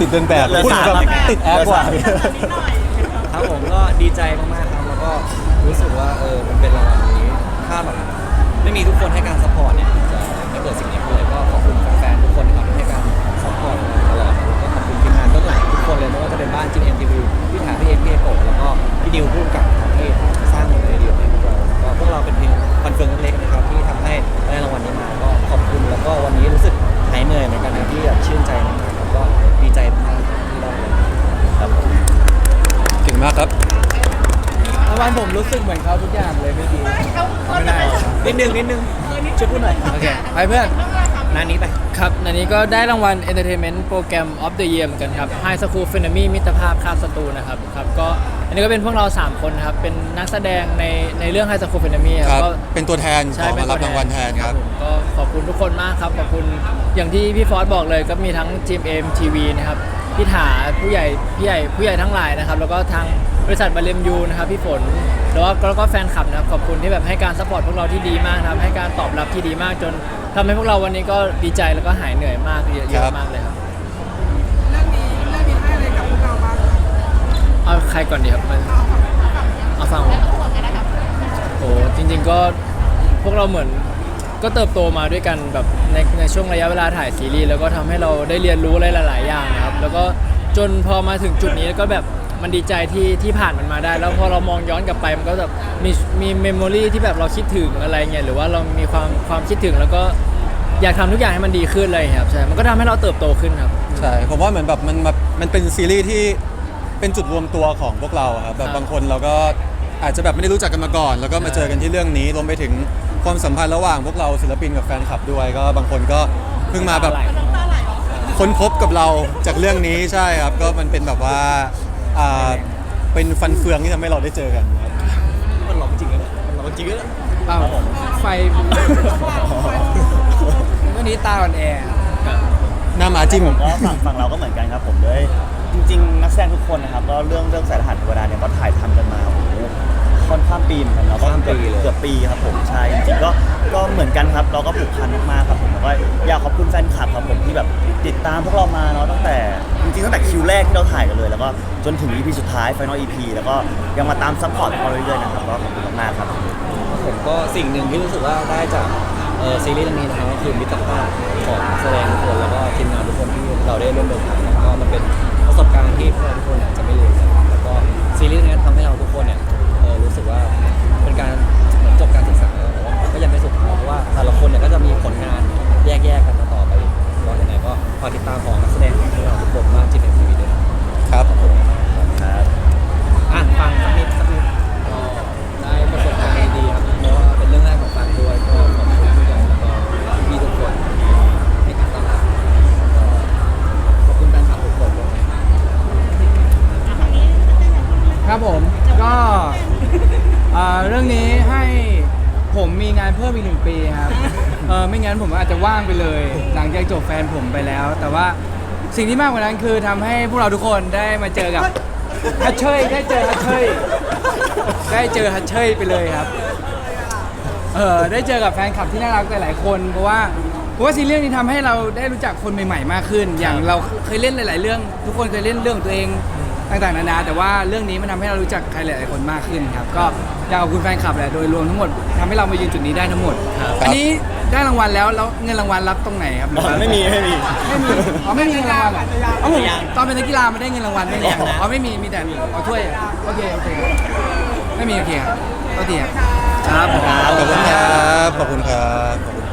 ติดเดินแบบเหลือพูดสามแบบครับติดแอปว่ะ ครับผมก็ดีใจมากๆครับแล้วก็รู้สึกว่าเออมันเป็นรางวัลนี้ถ้าแบบไม่มีทุกคนให้การซัพพอร์ตเนี่ยจะไม่เกิดสิ่งนี้ขึ้นเลยก็ขอบคุณแฟนๆทุกคนนะครับที่ให้การซัพพอร์ตมาตลอดแล้วก็ขอบคุณทีมงานเบื้องหลังทุกคนเลยไม่ว่าจะเป็นบ้านจีเอ็มทีวีพี่ถาพี่เอ็มพี่เอโรางวัลผมรู้สึกเหมือนเขาทุกอย่างเลยไม่ดีไม่ได้นิดนึงนิดนึงช่วยพูดหน่อยโอเคไปเพื่อนนานนี้ไปครับอันนี้ก็ได้รางวัล Entertainment Program of the Year เหมือนกันครับ High School f e n a m y มิตรภาพข้ามศัตรูนะครับครับก็อันนี้ก็เป็นพวกเรา 3 คนนะครับ เป็นนักแสดงในในเรื่อง High School f e n a m y คครัรับบก็เป็นตัวแทนขใช่อเป็นมารับรางวัลแทนครับผมก็ขอบคุณทุกคนมากครับ ขอบคุณอย่างที่พี่ฟอสบอกเลยก็มีทั้งทีมเอ็มทีวีนะครับพี่ถาผู้ใหญ่พี่ใหญ่ผู้ใหญ่ทั้งหลายนะครับ แล้วก็ทาง บริษัทบาเลมยูนะครับพี่ฝนแล้วก็แล้วก็แฟนคลับนะครับขอบคุณที่แบบให้การซัพพอร์ตพวกเราที่ดีมากนะครับให้การตอบรับที่ดีมากจนทำให้พวกเราวันนี้ก็ดีใจแล้วก็หายเหนื่อยมากเยอะครับๆมากเลยครับเอาใครก่อนดีครับมันเอาฟังผมโอ้จริง ๆก็พวกเราเหมือนก็เติบโตมาด้วยกันแบบในในช่วงระยะเวลาถ่ายซีรีส์แล้วก็ทำให้เราได้เรียนรู้อะไรหลาย ๆ อย่างนะครับแล้วก็จนพอมาถึงจุดนี้ก็แบบ มันดีใจที่ที่ผ่านมันมาได้ แล้วพอเรามองย้อนกลับไปมันก็แบบมีมีเมมโมรีที่แบบเราคิดถึงอะไรเงี้ยหรือว่าเรามีความความคิดถึงแล้วก็อยากทำทุกอย่างให้มันดีขึ้นเลยครับใช่มันก็ทำให้เราเติบโตขึ้นครับ ใช่ผมว่าเหมือนแบบมันแบบมันเป็นซีรีส์ที่เป็นจุดรวมตัวของพวกเราครับแบครับบบางคนเราก็อาจจะแบบไม่ได้รู้จักกันมาก่อน แล้วก็มาเจอกันที่เรื่องนี้รวมไปถึงความสัมพันธ์ระหว่างพวกเราศิลปินกับแฟนคลับด้วยก็บางคนก็เพิ่งมาแบบหลายค้นพบกับเราจากเรื่องนี้ใช่ครับ ก็มันเป็นแบบว่า อ่าเป็นฟันเฟืองที่ทำให้เราได้เจอกันครับมันหลอกจริงเลยมันหลอกจริงเลยเปล่าไฟวันนี้ตาอ่อนแอหน้าหมาจิ้มผมก็ฝั่งฝั่งเราก็เหมือนกันครับผมด้วยจริง ๆ นักแสดงทุกคนนะครับก็เรื่องเรื่องสายรหัสเทวดาเนี่ยก็ถ่ายทำกันมาโอ้โหค่อนข้ามปีเหมือนกันเนาะก็เกือบเกือบปีครับผมใช่จริงๆก็ก็เหมือนกันครับเราก็ผูกพันมากๆครับผมแล้วก็อยากขอบคุณแฟนคลับครับผมที่แบบติดตามพวกเรามาเนาะตั้งแต่ จริงๆตั้งแต่คิวแรกที่เราถ่ายกันเลย แล้วก็จนถึง EP สุดท้าย Final EP แล้วก็ยังมาตามซัพพอร์ตเราเรื่อยๆนะครับก็ขอบคุณมากๆครับ ผมก็สิ่งหนึ่งที่รู้สึกว่าได้จากเอ่อซีรีส์เรื่องนี้นะครับก็คือมิตรภาพของนักแสดงทุกคนแล้วก็ทีมงานทุกคน ผมมีงานเพิ่มอีกหนึ่งปีครับเออไม่งั้นผมอาจจะว่างไปเลย หลังจากจบแฟนผมไปแล้ว แต่ว่าสิ่งที่มากกว่านั้นคือทำให้พวกเราทุกคนได้มาเจอกับฮัทเชยได้เจอฮัทเชยได้เจอฮัทเชยไปเลยครับ เออได้เจอกับแฟนคลับที่น่ารักหลายๆคน เพราะว่าเพราะว่าซีรีส์นี้ทำให้เราได้รู้จักคนใหม่ๆมากขึ้น อย่างเราเคยเล่นหลาย ๆ เรื่อง ทุกคนเคยเล่นเรื่องของตัวเอง ต่างๆนานาแต่ว่าเรื่องนี้มันทำให้เรารู้จักใครหลายๆคนมากขึ้นครับ ก็อยากขอบคุณแฟนคลับแหละโดยรวมทั้งหมดทำให้เรามายืนจุดนี้ได้ทั้งหมด อันนี้ได้รางวัลแล้วแล้วเงินรางวัลรับตรงไหนครับหรือว่า ไม่มีไม่มี ไม่มี อ๋อไม่มีเงินรางวัลเหรออ๋อผมตอนเป็นนักกีฬาไม่ได้เงินรางวัลไม่มีอ๋อไม่มี มีแต่เอาถ้วย โอเค โอเค ไม่มี โอเคครับโอเคครับ ครับผมขอบคุณครับ ขอบคุณครับขอบคุณ